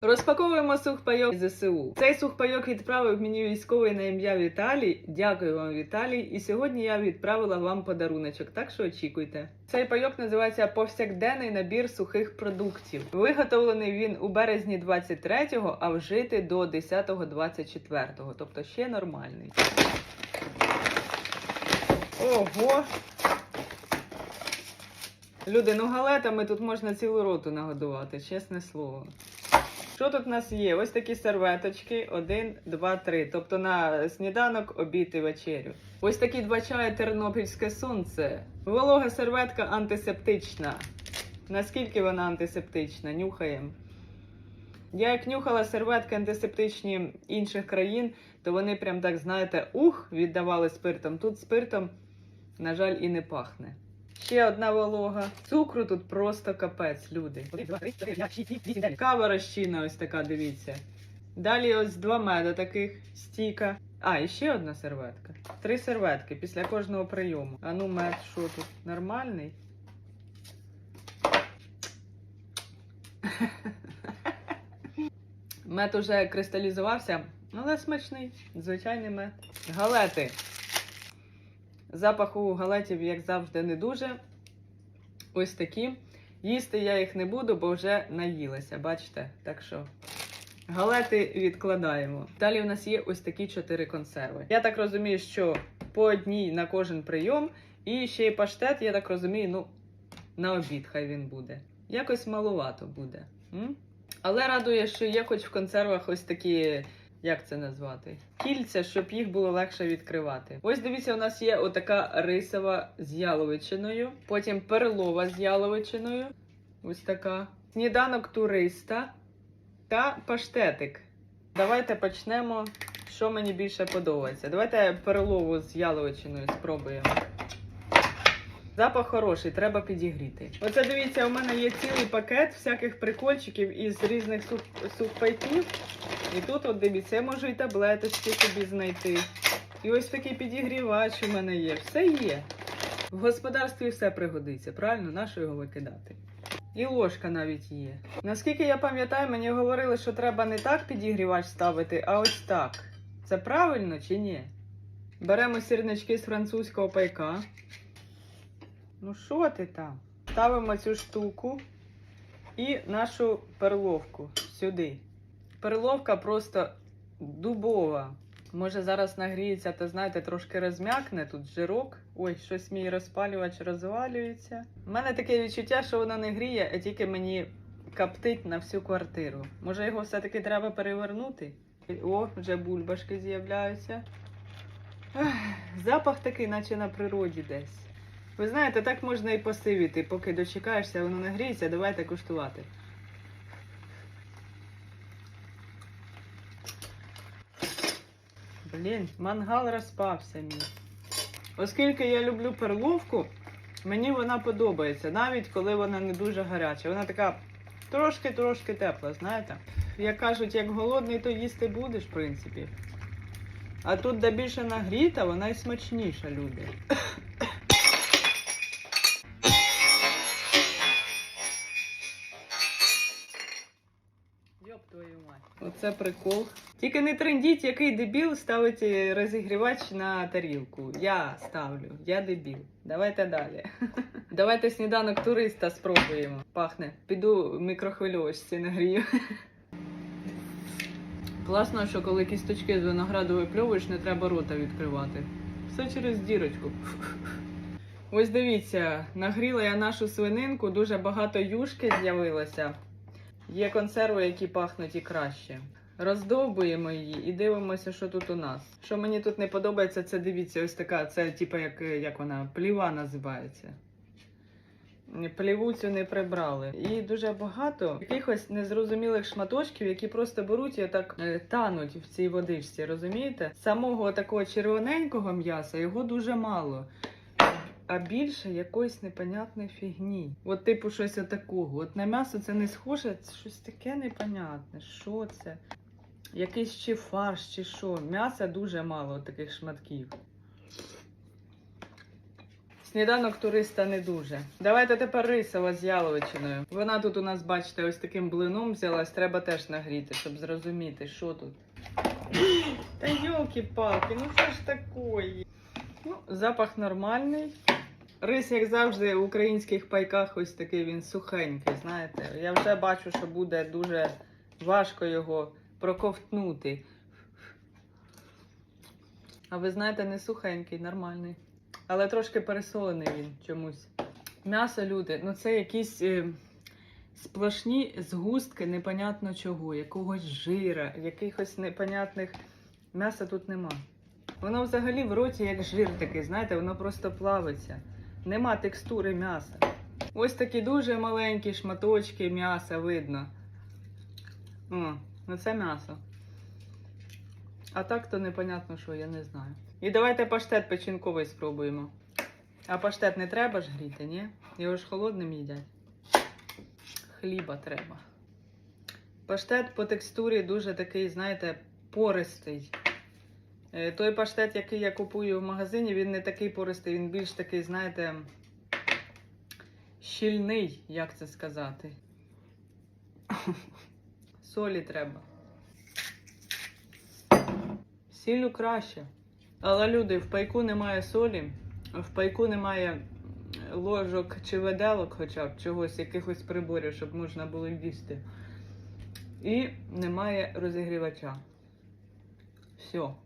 Розпаковуємо сухпайок ЗСУ. Цей сухпайок відправив мені військовий на ім'я Віталій. Дякую вам, Віталій. І сьогодні я відправила вам подаруночок, так що очікуйте. Цей пайок називається повсякденний набір сухих продуктів. Виготовлений він у березні 23-го, а вжити до 10-го 24-го, тобто ще нормальний. Ого! Люди, ну галетами тут можна цілу роту нагодувати, чесне слово. Що тут у нас є? Ось такі серветочки: один, два, три. Тобто на сніданок, обід і вечерю. Ось такі два Тернопільське сонце. Волога серветка антисептична. Наскільки вона антисептична? Нюхаємо. Я як нюхала серветки антисептичні інших країн, то вони прям так, знаєте, ух, віддавали спиртом. Тут спиртом, на жаль, і не пахне. Ще одна волога. Цукру тут просто капець, люди. Кава розчинна ось така, дивіться. Далі ось два меда таких, стіка. А, і ще одна серветка. Три серветки після кожного прийому. А ну мед, що тут? Нормальний? Мед уже кристалізувався, але смачний, звичайний мед. Галети. Запаху галетів, як завжди, не дуже. Ось такі. Їсти я їх не буду, бо вже наїлася, бачите? Так що галети відкладаємо. Далі у нас є ось такі чотири консерви. Я так розумію, що по одній на кожен прийом. І ще й паштет, я так розумію, ну, на обід хай він буде. Якось малувато буде. М? Але радує, що є хоч в консервах ось такі як це назвати? Кільця, щоб їх було легше відкривати. Ось дивіться, у нас є отака рисова з яловичиною, потім перлова з яловичиною. Ось така. Сніданок туриста та паштетик. Давайте почнемо. Що мені більше подобається. Давайте перлову з яловичиною спробуємо. Запах хороший, треба підігріти. Оце дивіться, у мене є цілий пакет всяких прикольчиків із різних сухпайків. І тут, от дивіться, я можу і таблеточки собі знайти. І ось такий підігрівач у мене є. Все є. В господарстві все пригодиться, правильно? Нащо його викидати? І ложка навіть є. Наскільки я пам'ятаю, мені говорили, що треба не так підігрівач ставити, а ось так. Це правильно чи ні? Беремо сірнички з французького пайка. Ну, що ти там? Ставимо цю штуку і нашу перловку сюди. Перловка просто дубова. Може зараз нагріється, то знаєте, трошки розм'якне тут жирок. Ой, щось мій розпалювач розвалюється. У мене таке відчуття, що воно не гріє, а тільки мені каптить на всю квартиру. Може його все-таки треба перевернути? О, вже бульбашки з'являються. Запах такий, наче на природі десь. Ви знаєте, так можна і посивіти, поки дочекаєшся, воно нагріється, давайте куштувати. Блін, мангал розпався мій. Оскільки я люблю перловку, мені вона подобається, навіть коли вона не дуже гаряча. Вона така трошки-трошки тепла, знаєте? Як кажуть, як голодний, то їсти будеш, в принципі. А тут, де більше нагріта, вона й смачніша, люди. Оце прикол. Тільки не трендіть, який дебіл ставить розігрівач на тарілку. Я ставлю, я дебіл. Давайте далі. Давайте сніданок туриста спробуємо. Пахне. Піду в мікрохвильовочці нагрію. Класно, що коли кісточки з винограду випльовуєш, не треба рота відкривати. Все через дірочку. Ось дивіться, нагріла я нашу свининку, дуже багато юшки з'явилося. Є консерви, які пахнуть і краще. Роздовбуємо її і дивимося, що тут у нас. Що мені тут не подобається, це дивіться, ось така, це типу як, як вона, пліва називається. Пліву цю не прибрали. І дуже багато якихось незрозумілих шматочків, які просто беруть і так е, тануть в цій водичці, розумієте? Самого такого червоненького м'яса його дуже мало. А більше якоїсь непонятної фігні. От, типу, щось отакого. От на м'ясо це не схоже, це щось таке непонятне. Що це? Якийсь чи фарш, чи що. М'яса дуже мало таких шматків. Сніданок туриста не дуже. Давайте тепер рисова з яловичиною. Вона тут у нас, бачите, ось таким блином взялась. Треба теж нагріти, щоб зрозуміти, що тут. Та йолки-палки, ну що ж такої? Ну, запах нормальний. Рис, як завжди, в українських пайках ось такий він сухенький, знаєте. Я вже бачу, що буде дуже важко його проковтнути. А ви знаєте, не сухенький, нормальний. Але трошки пересолений він чомусь. М'ясо, люди, ну це якісь е, сплошні згустки непонятно чого, якогось жира, якихось непонятних. М'яса тут нема. Воно взагалі в роті як жир такий, знаєте, воно просто плавиться. Нема текстури м'яса. Ось такі дуже маленькі шматочки м'яса видно. О, ну це м'ясо. А так то непонятно що, я не знаю. І давайте паштет печінковий спробуємо. А паштет не треба ж гріти, ні? Його ж холодним їдять. Хліба треба. Паштет по текстурі дуже такий, знаєте, пористий. Е, Той паштет, який я купую в магазині, він не такий пористий, він більш такий, знаєте, щільний, як це сказати. Солі треба. Сіллю краще. Але люди, в пайку немає солі, в пайку немає ложок чи виделок, хоча б чогось, якихось приборів, щоб можна було їсти. І немає розігрівача. Все.